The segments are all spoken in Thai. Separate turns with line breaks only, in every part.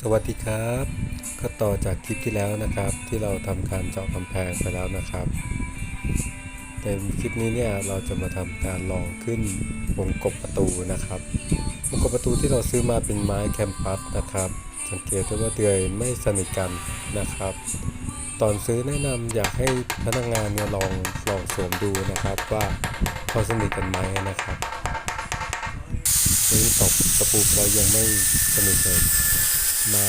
สวัสดีครับ ก็ต่อจากคลิปที่แล้วนะครับ ที่เราทำการเจาะกำแพงไปแล้วนะครับแต่คลิปนี้เนี่ยเราจะมาทำการลองขึ้นวงกบประตูนะครับวงกบประตูที่เราซื้อมาเป็นไม้แคมปัสนะครับ สังเกตได้ว่าเดือยไม่สนิทกันนะครับ ตอนซื้อแนะนำอยากให้พนักงานเนี่ยลองลองสวมดูนะครับว่าเขาสนิทกันไหมนะครับนี้ตกตะปูเรายังไม่สนิทเลย มา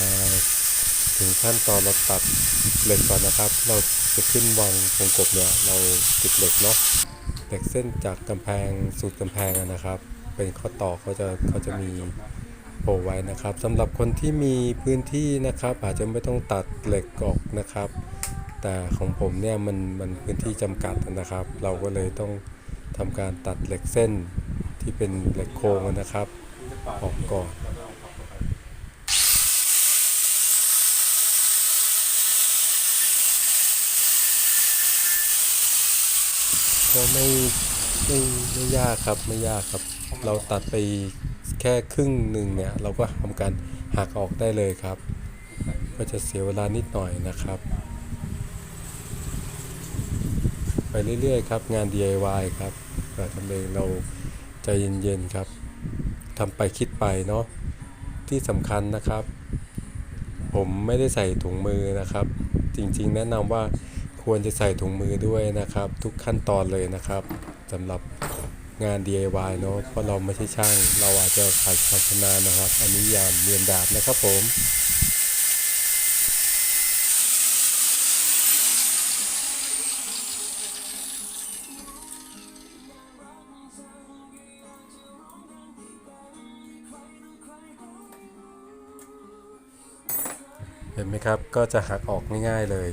ถึงขั้นตอนเราตัดเหล็กก่อนนะครับ เราจะขึ้นวางวงกบเนี่ยเราติดเหล็กเนาะเหล็กเส้นจากกำแพงสูตรกำแพงนะครับ เป็นข้อต่อเขาจะเขาจะมีโผล่ไว้นะครับสำหรับคนที่มีพื้นที่นะครับ อาจจะไม่ต้องตัดเหล็กออกนะครับ แต่ของผมเนี่ยมันมันพื้นที่จำกัดนะครับ เราก็เลยต้องทำการตัดเหล็กเส้นที่เป็นเหล็กโครงนะครับออกก่อน ก็ไม่ไม่ไม่ยากครับไม่ยากครับ เราตัดไปแค่ครึ่งหนึ่งเนี่ย เราก็ทำการหักออกได้เลยครับ ก็จะเสียเวลานิดหน่อยนะครับ ไปเรื่อยๆครับ งาน DIY ครับเราทำเองเราใจเย็นๆครับทำไปคิดไปเนาะที่สำคัญนะครับ ผมไม่ได้ใส่ถุงมือนะครับ จริงๆ แนะนำว่า ควรจะใส่ถุงมือด้วยนะครับ ทุกขั้นตอนเลยนะครับสำหรับงาน DIY เนาะเพราะเราไม่ใช่ช่าง เราอาจจะขาดความชำนาญนะครับ อันนี้อย่าเรียนแบบนะครับผมเห็นไหมครับ ก็จะหักออกง่ายๆเลย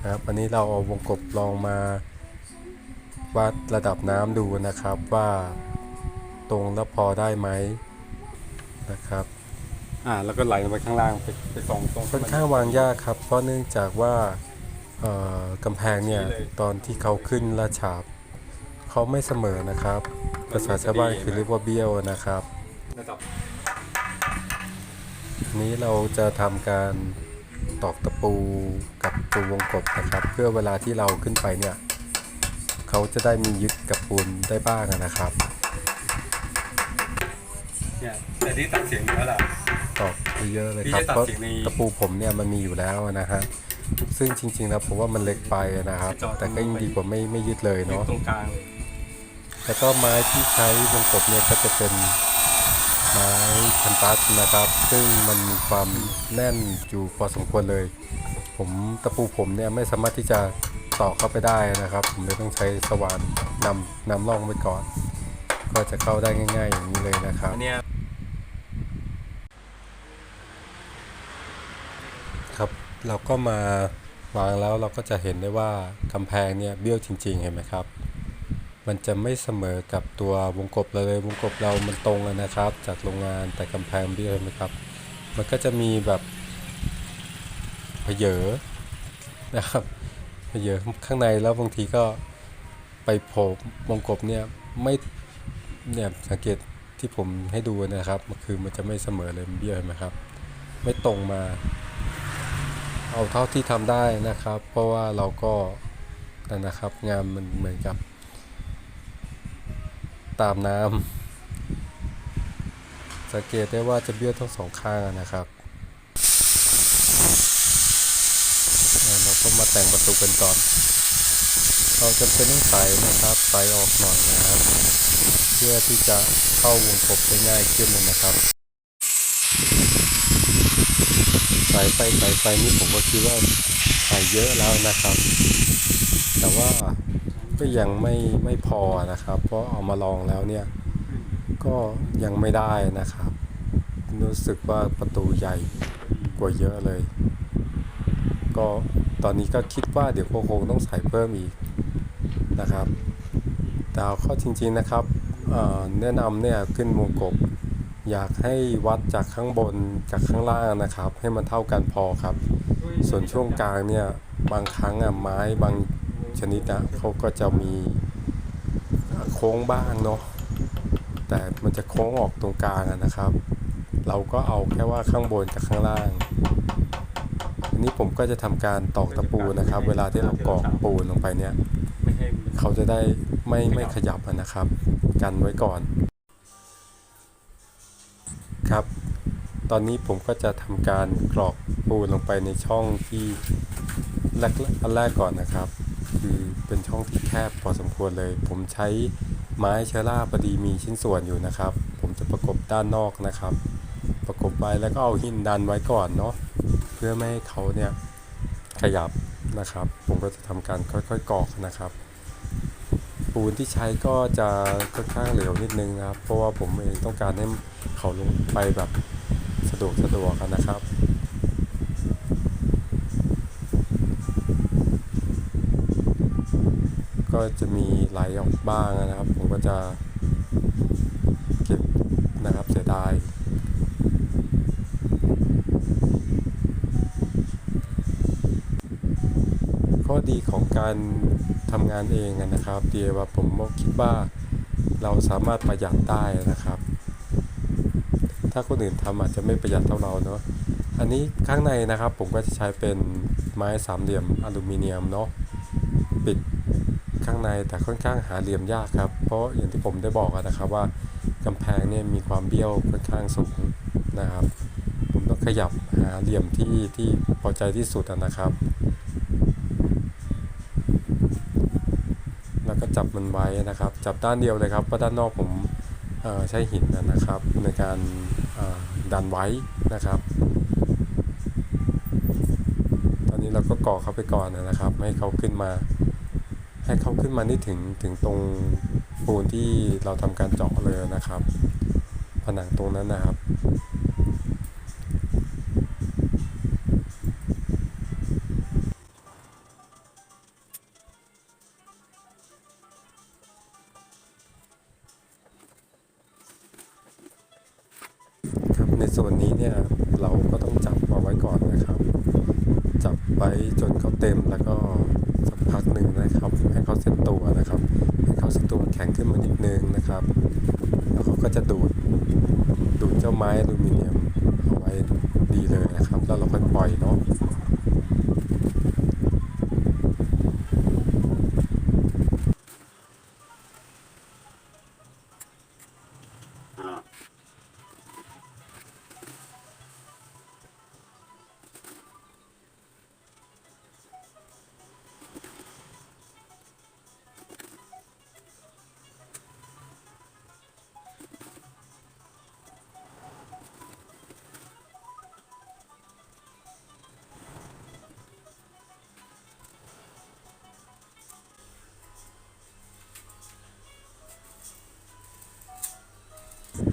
นะครับอันนี้เราเอาวงกบลองมาวัดระดับน้ำดูนะครับว่าตรงแล้วพอได้ไหมนะครับ
อ่าแล้วก็ไหลลงไปข้างล่างไปไปสองตรง
ค่อนข้างวางยากครับ เพราะเนื่องจากว่าเอ่อกำแพงเนี่ยตอนที่เขาขึ้นและฉาบเขาไม่เสมอนะครับภาษาชาวบ้านคือเรียกว่าเบี้ยวนะครับ
ระดับ
ทีนี้เราจะทำการ ตอกตะปูกับตัววงกบนะครับ เพื่อเวลาที่เราขึ้นไปเนี่ยเขาจะได้มียึดกับปูนได้บ้างนะครับ
เนี่ยแต่ที่ตัดเสียงอยู่แล้วล่ะ
ตอกเยอะๆเลย
พี่
ครับ
จะตัด
เพราะ
เสียงใน
ตะปูผมเนี่ยมันมีอยู่แล้วนะฮะซึ่งจริงๆแล้วผมว่ามันเล็กไปนะครับ แต่ก็ยังดีกว่าไม่ไม่ยึดเลย
อยู่
เนาะ
ตรงกลางเลย
แล้วก็ไม้ที่ใช้วงกบเนี่ยก็จะเป็น ไม้คันตัสนะครับ ซึ่งมันมีความแน่นอยู่พอสมควรเลย ผมตะปูผมเนี่ยไม่สามารถที่จะต่อเข้าไปได้นะครับ ผมเลยต้องใช้สว่านนำนำร่องไว้ก่อน ก็จะเข้าได้ง่าย ๆ อย่างนี้เลยนะครับ
อันเนี้ย
ครับเราก็มาวางแล้วเราก็จะเห็นได้ว่ากำแพงเนี่ยเบี้ยวจริง ๆ เห็นไหมครับ มันจะไม่เสมอกับตัววงกบเลยวงกบเรามันตรงเลยนะครับ จากโรงงานแต่กำแพงเบี้ยนไหมครับ มันก็จะมีแบบเพเยอนะครับเพเยอข้างในแล้วบางทีก็ไปโผล่วงกบเนี่ยไม่เนี่ยสังเกตที่ผมให้ดูนะครับมันคือมันจะไม่เสมอเลยเบี้ยเห็นไหมครับ ไม่ตรงมา เอาเท่าที่ทำได้นะครับ เพราะว่าเราก็นะครับ งานมันเหมือนกับ ตามน้ำสังเกตได้ว่าจะเบี้ยวทั้งสองข้างนะครับเราก็มาแต่งประตูกันก่อน เราจำเป็นต้องใสนะครับใสออกหน่อยนะครับ เพื่อที่จะเข้าวงกบได้ง่ายขึ้นนะครับสายไฟสายไฟนี่ผมก็คิดว่าใสเยอะแล้วนะครับ แต่ว่า ก็ยังไม่ไม่พอนะครับ เพราะเอามาลองแล้วเนี่ย ก็ยังไม่ได้นะครับ รู้สึกว่าประตูใหญ่กว่าเยอะเลย ก็ตอนนี้ก็คิดว่าเดี๋ยวคงต้องใส่เพิ่มอีกนะครับแต่เอาเข้าจริงๆนะครับแนะนำเนี่ยขึ้นวงกบอยากให้วัดจากข้างบนจากข้างล่างนะครับ ให้มันเท่ากันพอครับ ส่วนช่วงกลางเนี่ยบางครั้งอะไม้บาง ชนิดอะเขาก็จะมีโค้งบ้างเนาะแต่มันจะโค้งออกตรงกลางนะครับ เราก็เอาแค่ว่าข้างบนกับข้างล่างอันนี้ผมก็จะทำการตอกตะปูนะครับ เวลาที่เรากรอกปูนลงไปเนี่ยเขาจะได้ไม่ไม่ขยับนะครับ กันไว้ก่อน ครับ ตอนนี้ผมก็จะทำการกรอกปูนลงไปในช่องที่แรกอันแรกก่อนนะครับ คือเป็นช่องที่แคบพอสมควรเลย ผมใช้ไม้เชอร่าพอดีมีชิ้นส่วนอยู่นะครับ ผมจะประกบด้านนอกนะครับ ประกบไว้แล้วก็เอาหินดันไว้ก่อนเนาะเพื่อไม่ให้เขาเนี่ยขยับนะครับ ผมก็จะทำการค่อยๆกอกนะครับ ปูนที่ใช้ก็จะค่อนข้างเหลวนิดนึงนะครับ เพราะว่าผมเองต้องการให้เขาลงไปแบบสะดวกสะดวกนะครับ ก็จะมีไหลออกบ้างนะครับ ผมก็จะเก็บนะครับเสียดายข้อดีของการทำงานเองนะครับเดียว่าผมก็คิดว่าเราสามารถประหยัดได้นะครับ ถ้าคนอื่นทำอาจจะไม่ประหยัดเท่าเราเนาะอันนี้ข้างในนะครับผมก็จะใช้เป็นไม้สามเหลี่ยมอลูมิเนียมเนาะปิด ข้างในแต่ค่อนข้างหาเหลี่ยมยากครับ เพราะอย่างที่ผมได้บอกนะครับว่ากำแพงเนี่ยมีความเบี้ยวค่อนข้างสูงนะครับ ผมต้องขยับหาเหลี่ยมที่ที่พอใจที่สุดนะครับ แล้วก็จับมันไว้นะครับ จับด้านเดียวเลยครับเพราะด้านนอกผมใช้หินนะครับ ในการดันไว้นะครับ ตอนนี้เราก็ก่อเขาไปก่อนนะครับ ให้เขาขึ้นมา ให้เขาขึ้นมานี่ถึงถึงตรงปูนที่เราทำการเจาะเลยนะครับ ผนังตรงนั้นนะครับ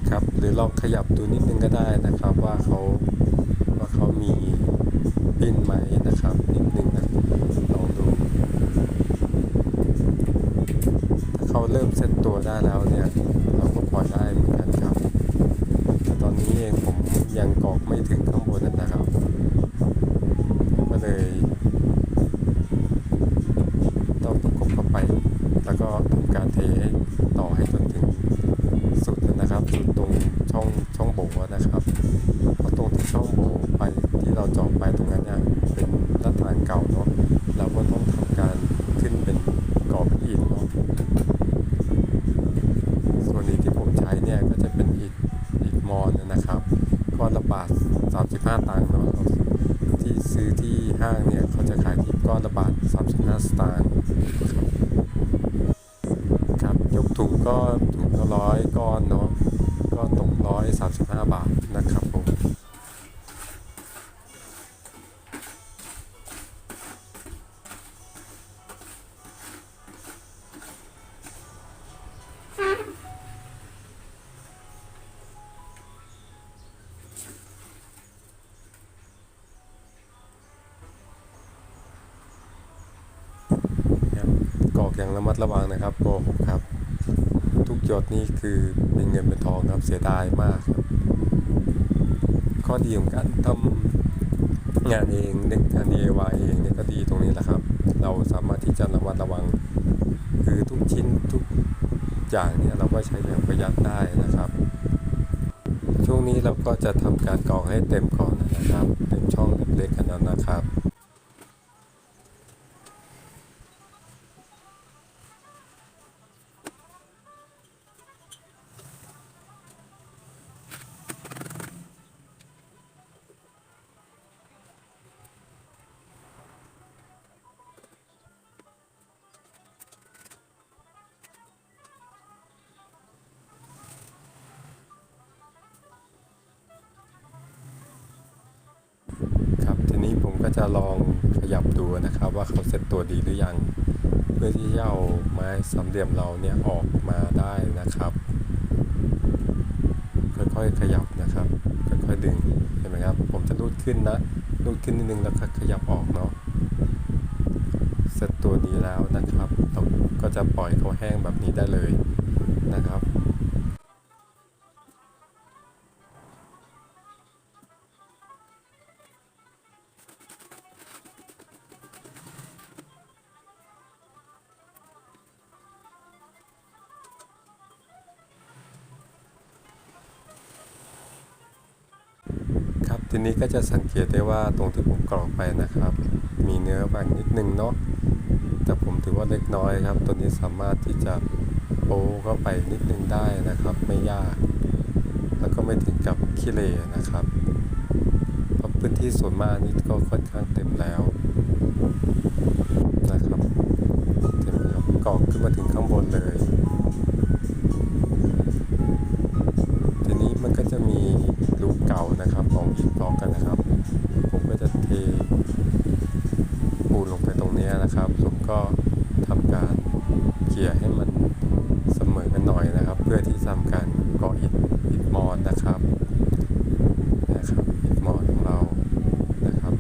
ครับ หรือลองขยับดูนิดนึงก็ได้นะครับว่าเขาว่าเขามีปิ้นไหมนะครับนิดนึงนะลองดูถ้าเขาเริ่มเซ็ตตัวได้แล้วเนี่ยเราก็ปล่อยได้เหมือนกันครับแต่ตอนนี้เองผมยังกรอกไม่ถึงข้างบนนะครับ ก็เลยต้องประกบเข้าไป แล้วก็ทำการเทต่อให้จนถึงสุดนะครับสุดตรงช่อง ช่องโบนะครับเพราะตรงที่ช่องโบไปที่เราเจาะไปตรงนั้นเนี่ยเป็นหน้าต่างเก่าเนาะเราก็ต้องทำการขึ้นเป็นก่อเป็นอิฐเนาะส่วนนี้ที่ผมใช้เนี่ยก็จะเป็นอิฐอิฐมอนนะครับก้อนละบาท35 ตังค์เนาะที่ซื้อที่ห้างเนี่ยเขาจะขายที่ก้อนละบาท35 สตางค์ครับครับยกถุงก็ถุงละร้อยก้อนเนาะ ตกร้อยสามสิบห้าบาทนะครับผมครับกอกอย่างระมัดระวังนะครับโกหกครับ ยดนี่คือเป็นเงินเป็นทองครับเสียดายมากครับ ข้อดีของการทำงานเองเนี่ยงาน DIY เองเนี่ยก็ดีตรงนี้แหละครับ เราสามารถที่จะระมัดระวัง คือทุกชิ้นทุกอย่างเนี่ยเราก็ใช้อย่างประหยัดได้นะครับ ช่วงนี้เราก็จะทำการกรองให้เต็มก่อนนะครับเต็มช่องเล็กๆกันนั้นนะครับ ตัวดีหรือยังเพื่อที่จะเอาไม้สามเหลี่ยมเราเนี่ยออกมาได้นะครับ ค่อยๆขยับนะครับ ค่อยๆดึงเห็นไหมครับ ผมจะรูดขึ้นนะรูดขึ้นนิดนึงแล้วก็ขยับออกเนาะเซ็ตตัวดีแล้วนะครับเราก็จะปล่อยเขาแห้งแบบนี้ได้เลยนะครับ นี้ก็จะสังเกตได้ว่าตรงที่ผมกรอกไปนะครับ มีเนื้อบางนิดนึงเนาะแต่ผมถือว่าเล็กน้อยครับ ตัวนี้สามารถที่จะโป้เข้าไปนิดนึงได้นะครับ ไม่ยาก แล้วก็ไม่ถึงกับขี้เลนะครับเพราะพื้นที่ส่วนมากนี่ก็ค่อนข้างเต็มแล้วนะครับเห็มครับกรอกขึ้นมาถึงข้างบนเลย ทปูนลงไปตรงนี้นะครับ ผมก็ทำการเกี่ยให้มันเสมอกันหน่อยนะครับ เพื่อที่จะทำการก่ออิฐอิฐมอนนะครับนะครับอิฐมอนของเรานะครับ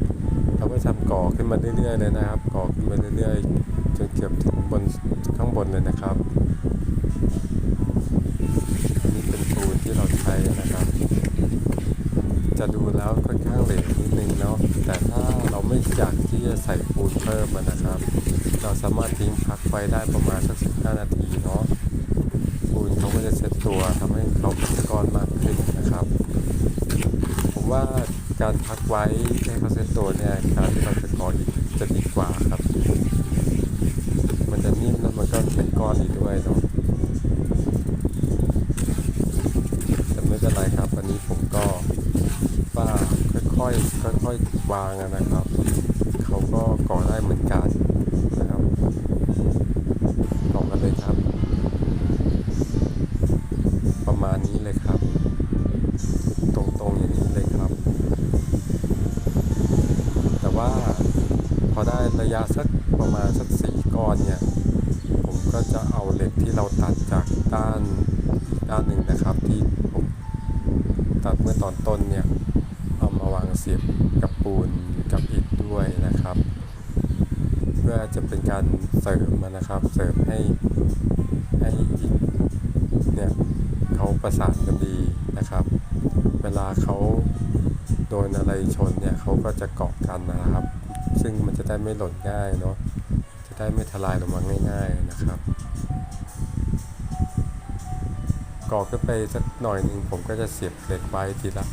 เราก็ทำก่อขึ้นมาเรื่อยๆเลยนะครับ ก่อขึ้นมาเรื่อยๆจนเกือบถึงบนข้างบนเลยนะครับนนี้เป็นปูนที่เราใช้นะครับ จะดูแล้วค่อนข้างเหลวนิดนึงเนาะแต่ถ้าเราไม่อยากที่จะใส่ปูนเพิ่มนะครับ เราสามารถทิ้งพักไว้ได้ประมาณสัก15นาทีเนาะปูนเขาก็จะเซ็ตตัวทำให้เขาเป็นก้อนมากขึ้นนะครับ ผมว่าการพักไว้ให้เขาเซ็ตตัวเนี่ยการที่เราจะก่ออีกจะดีกว่าครับ มันจะนิ่มแล้วมันก็เป็นก้อนอีกด้วยเนาะแต่ไม่เป็นไรครับอันนี้ผมก็ ว่าค่อยๆค่อยๆวางนะครับ เขาก็ก่อได้เหมือนกันนะครับก่อกันเลยครับ ประมาณนี้เลยครับ ตรงๆอย่างนี้เลยครับ แต่ว่าพอได้ระยะสักประมาณสักสี่ก้อนเนี่ย ผมก็จะเอาเหล็กที่เราตัดจากด้านอีกด้านหนึ่งนะครับที่ ตัดเมื่อตอนต้นเนี่ยเอามาวางเสียบกับปูนกับอิฐด้วยนะครับ เพื่อจะเป็นการเสริมมันนะครับ เสริมให้ให้อิฐเนี่ยเขาประสานกันดีนะครับ เวลาเขาโดนอะไรชนเนี่ยเขาก็จะเกาะกันนะครับ ซึ่งมันจะได้ไม่หล่นง่ายเนาะจะได้ไม่ทลายลงมาง่าย ๆนะครับ ก่อขึ้นไปสักหน่อยหนึ่งผมก็จะเสียบเหล็กไว้ทีละ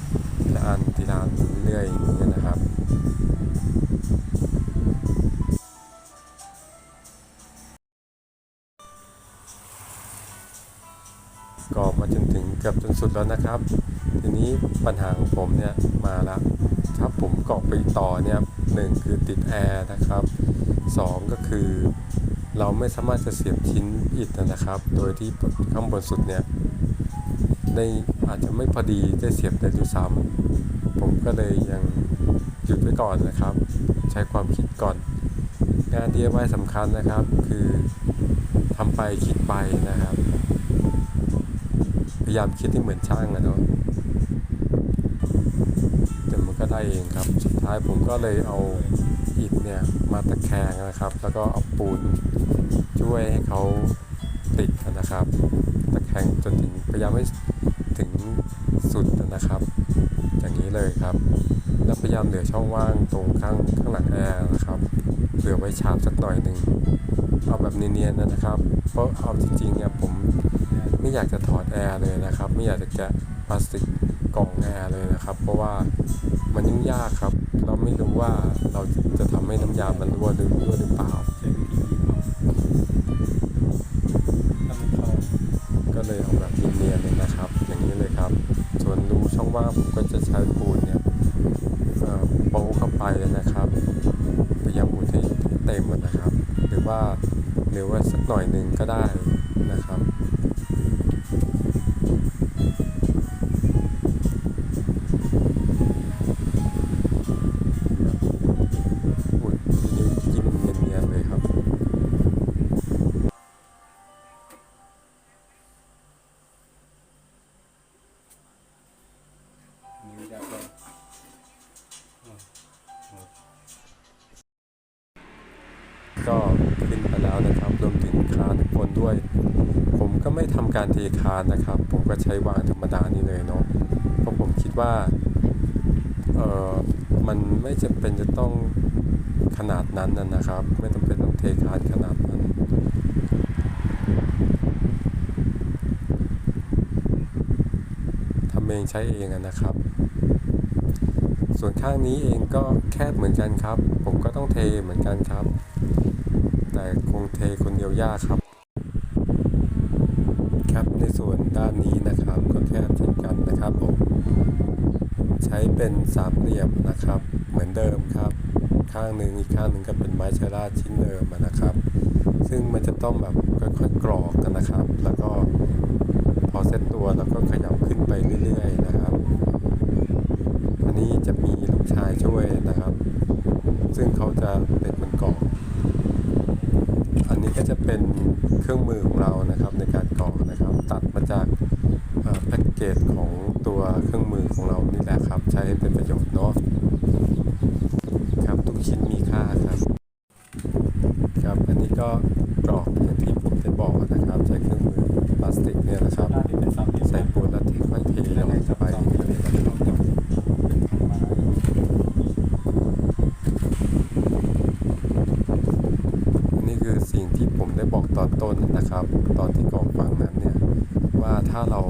ทีละอันทีละอันเรื่อยๆอย่างนี้ยนะครับก่อมาจนถึงเกือบจนสุดแล้วนะครับ ทีนี้ปัญหาของผมเนี่ยมาแล้วถ้าผมเกาะไปต่อเนี่ยหนึ่งคือติดแอร์นะครับสองก็คือเราไม่สามารถจะเสียบชิ้นอิฐนะครับ โดยที่ข้างบนสุดเนี่ย ได้อาจจะไม่พอดีได้เสียบได้ด้วยซ้ำผมก็เลยยังหยุดไว้ก่อนนะครับ ใช้ความคิดก่อน งาน DIY สำคัญนะครับ คือทำไปคิดไปนะครับ พยายามคิดให้เหมือนช่างอะเนาะเดี๋ยวมันก็ได้เองครับ สุดท้ายผมก็เลยเอาอิฐเนี่ยมาตะแคงนะครับ แล้วก็เอาปูนช่วยให้เขาติดนะครับ ตะแคงจนถึงพยายามให้ ถึงสุดนะครับ อย่างนี้เลยครับแล้วพยายามเหลือช่องว่างตรงข้างข้างหลังแอร์นะครับเหลือไว้ฉาบสักหน่อยหนึ่งเอาแบบเนียนๆนะครับ เพราะเอาจริงๆเนี่ยผมไม่อยากจะถอดแอร์เลยนะครับ ไม่อยากจะแกะพลาสติกกล่องแอร์เลยนะครับ เพราะว่ามันยุ่งยากครับ เราไม่รู้ว่าเราจะทำให้น้ำยามันรั่วหรือรั่วหรือเปล่า
ว่า
งผมก็จะใช้ปูนเนี่ยโป๊เข้าไปนะครับพยายามอุดให้เต็มหมดนะครับ หรือว่าหรือว่าสักหน่อยหนึ่งก็ได้นะครับ นะครับ ผมก็ใช้วางธรรมดานี่เลยเนาะเพราะผมคิดว่าเออมันไม่จำเป็นจะต้องขนาดนั้นนะนะครับ ไม่จำเป็นต้องเทคานขนาดนั้นทำเองใช้เองนะครับ ส่วนข้างนี้เองก็แคบเหมือนกันครับ ผมก็ต้องเทเหมือนกันครับ แต่คงเทคนเดียวยากครับในส่วนด้านนี้นะครับ ก็แคบเช่นกันนะครับผมใช้ เป็นสามเหลี่ยมนะครับ เหมือนเดิมครับ ข้างหนึ่งอีกข้างหนึ่งก็เป็นไม้ชราชิ้นเดิมนะครับ ซึ่งมันจะต้องแบบค่อยๆกรอกกันนะครับ แล้วก็พอเซตตัวแล้วก็ขยับขึ้นไปเรื่อยๆนะครับ อันนี้จะมีลูกชายช่วยนะครับ ซึ่งเขาจะเป็นคนกรอก อันนี้ก็จะเป็นเครื่องมือของเรานะครับในการกรอกนะครับ ตัดมาจาก แพ็กเกจของตัวเครื่องมือของเรานี่แหละครับ ใช้ให้เป็นประโยชน์เนาะครับทุกชิ้นมีค่าครับครับอันนี้ก็กรอกอย่างที่ผมได้บอกนะครับ ใช้เครื่องมือพลาสติกเนี่ยนะครับ ใส่ปูนแล้วเทค่อยเทล
ด้
งไป
ไปเที่ยมแล้วก็เป็นทางไม้
อันนี้คือสิ่งที่ผมได้บอกตอนต้นนะครับ ตอนที่กรอกฝังนั้นเนี่ยว่าถ้าเรา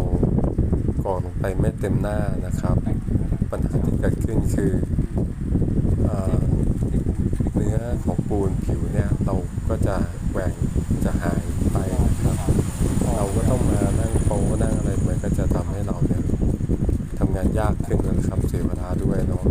ก่อกลงไปไม่เต็มหน้านะครับ ปัญหาที่เกิดขึ้นคือเอ่อเนื้อของปูนผิวเนี่ยเราก็จะแหว่งจะหายไปนะครับ เราก็ต้องมานั่งโป๊นั่งอะไรมันก็จะทำให้เราเนี่ยทำงานยากขึ้นนะครับเสียเวลาด้วยเนาะ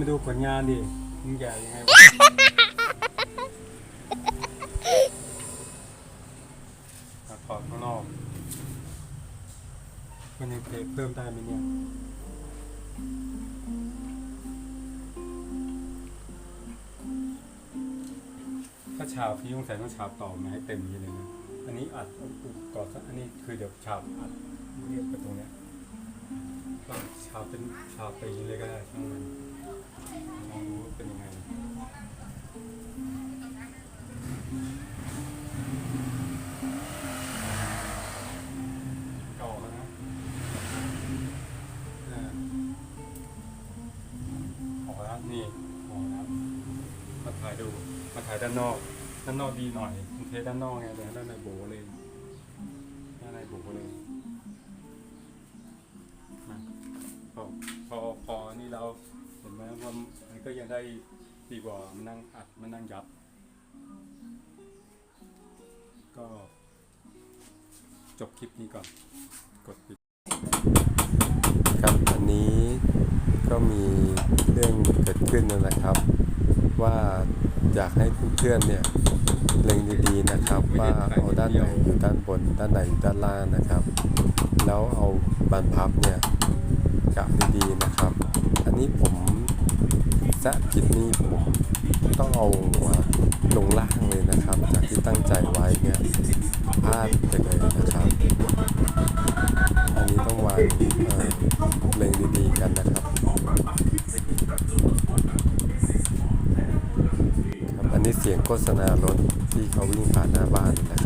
มาดูผลงานดิมันแย่ยังไงวะถอดข้างนอกมันยังเพิ่มได้ไหมเนี่ยถ้าฉาบพี่ต้งใส่ต้องฉาบต่อมาให้เต็มนี้เลยนะ อันนี้อัดก่อนอันนี้คือเดี๋ยวฉาบอัดเรียบไปตรงเนี้ยฉาบเป็นฉาบไปอย่างนี้เลยก็ได้ช่างมัน ด้านนอก ด้านนอกดีหน่อยมันเทด้านนอกไงเดี๋ยวด้านในโบเลยด้านในโบเลยมาพอพอพอนี่เราเห็นไหมว่ามันก็ยังได้ดีกว่ามันนั่งอัดมันนั่งยับ ก็จบคลิปนี้ก่อน กดปิด
ครับอันนี้ก็มีเรื่องเกิดขึ้นนะครับ ว่าอยากให้เพื่อนเนี่ยเล็งดีๆนะครับ ว่าเอาด้านไหนอยู่ด้านบน ด้านไหนอยู่ด้านล่างนะครับ แล้วเอาบานพับเนี่ยกะดีๆนะครับ อันนี้ผมจะผิดนี่ผมต้องเอาหัวลงล่างเลยนะครับ จากที่ตั้งใจไว้เนี่ยพลาดไปเลยนะครับ อันนี้ต้องวางเอ่อเล็งดีๆกันนะครับครับ อันนี้เสียง โฆษณารถที่เขาวิ่งผ่านหน้าบ้านนะครับ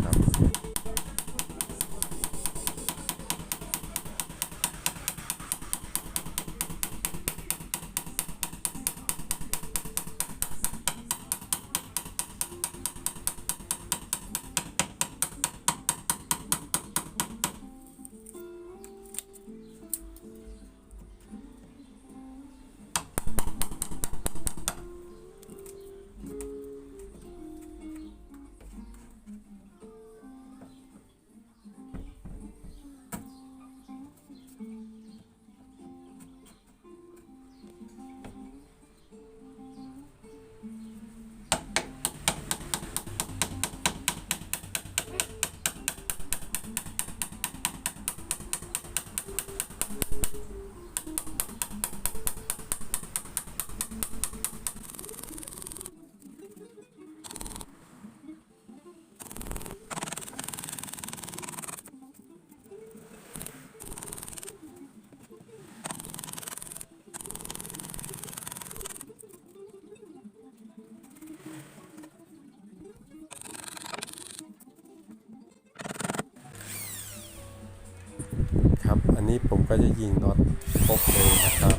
อันนี้ผมก็จะยิงน็อตครบเลยนะครับ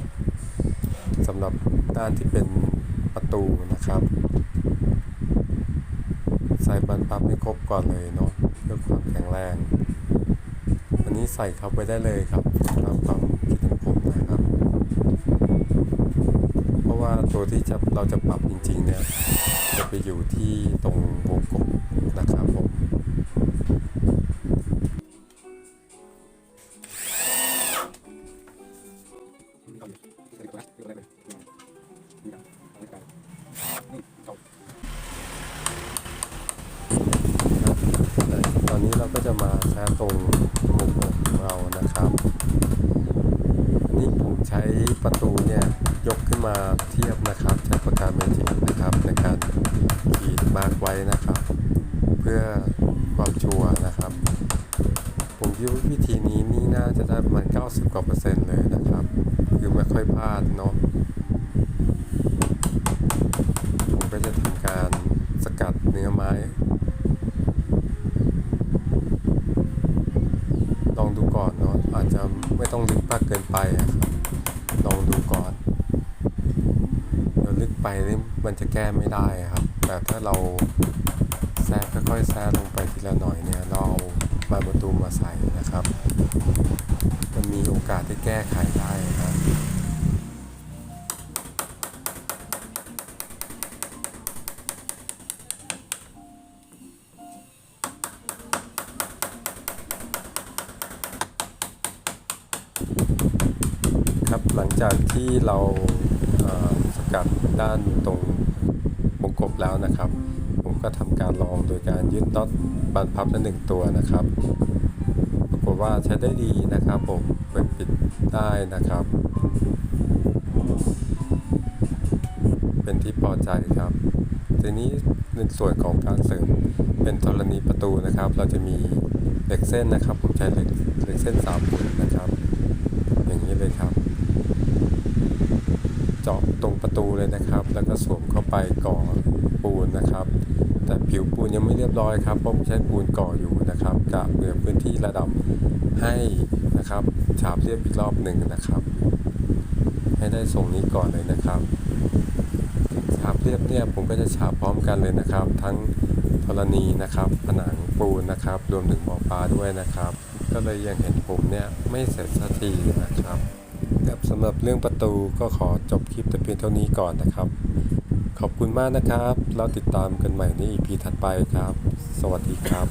สำหรับด้านที่เป็นประตูนะครับ ใส่บันพับให้ครบก่อนเลยเนาะเพื่อความแข็งแรง อันนี้ใส่เข้าไปได้เลยครับตามความคิดของผมนะครับ เพราะว่าตัวที่จะเราจะปรับจริงๆเนี่ยจะไปอยู่ที่ตรงวงกลม อนนี้เราก็จะมาแค่ตรงหมุมของเรานะครับอันนี้ผมใช้ประตูเนี่ยยกขึ้นมาเทียบนะครับ ใช้ปากกาเมจิกนะครับในการขีดมาร์กไว้นะครับ เพื่อความชัวร์นะครับ ผมคิดว่าวิธีนี้นี่น่าจะได้ประมาณ 90กว่าเปอร์เซ็นต์เลยนะครับ คือไม่ค่อยพลาดเนาะผมก็จะทำการสกัดเนื้อไม้ ลองดูก่อนเนาะอาจจะไม่ต้องลึกมากเกินไปอะครับ ลองดูก่อนเดี๋ยวลึกไป นี่มันจะแก้ไม่ได้ครับ แต่ถ้าเราแซะค่อยๆแซะลงไปทีละหน่อยเนี่ยเราเอาไม้ประตูมาใส่นะครับ มันมีโอกาสที่แก้ไขได้ครับครับหลังจากที่เรา ด้านตรงวงกบแล้วนะครับ ผมก็ทำการลองโดยการยึดน็อตบานพับละหนึ่งตัวนะครับปรากฏว่าใช้ได้ดีนะครับผมเปิดปิดได้นะครับ เป็นที่พอใจครับทีนี้ในส่วนของการเสริมเป็นธรณีประตูนะครับ เราจะมีเหล็กเส้นนะครับผมใช้เหล็กเหล็กเส้นสามฟุตนะครับ อย่างนี้เลยครับ เจาะตรงประตูเลยนะครับ แล้วก็สวมเข้าไปก่อปูนนะครับ แต่ผิวปูนยังไม่เรียบร้อยครับเพราะผมใช้ปูนก่ออยู่นะครับกะเผื่อพื้นที่ระดับให้นะครับฉาบเรียบอีกรอบหนึ่งนะครับ ให้ได้ทรงนี้ก่อนเลยนะครับฉาบเรียบเนี่ยผมก็จะฉาบพร้อมกันเลยนะครับ ทั้งธรณีนะครับ ผนังปูนนะครับ รวมถึงหมอปลาด้วยนะครับ ก็เลยยังเห็นผมเนี่ยไม่เสร็จสักทีนะครับ สำหรับเรื่องประตูก็ขอจบคลิปแต่เพียงเท่านี้ก่อนนะครับ ขอบคุณมากนะครับ เราติดตามกันใหม่ใน EP ถัดไปครับ สวัสดีครับ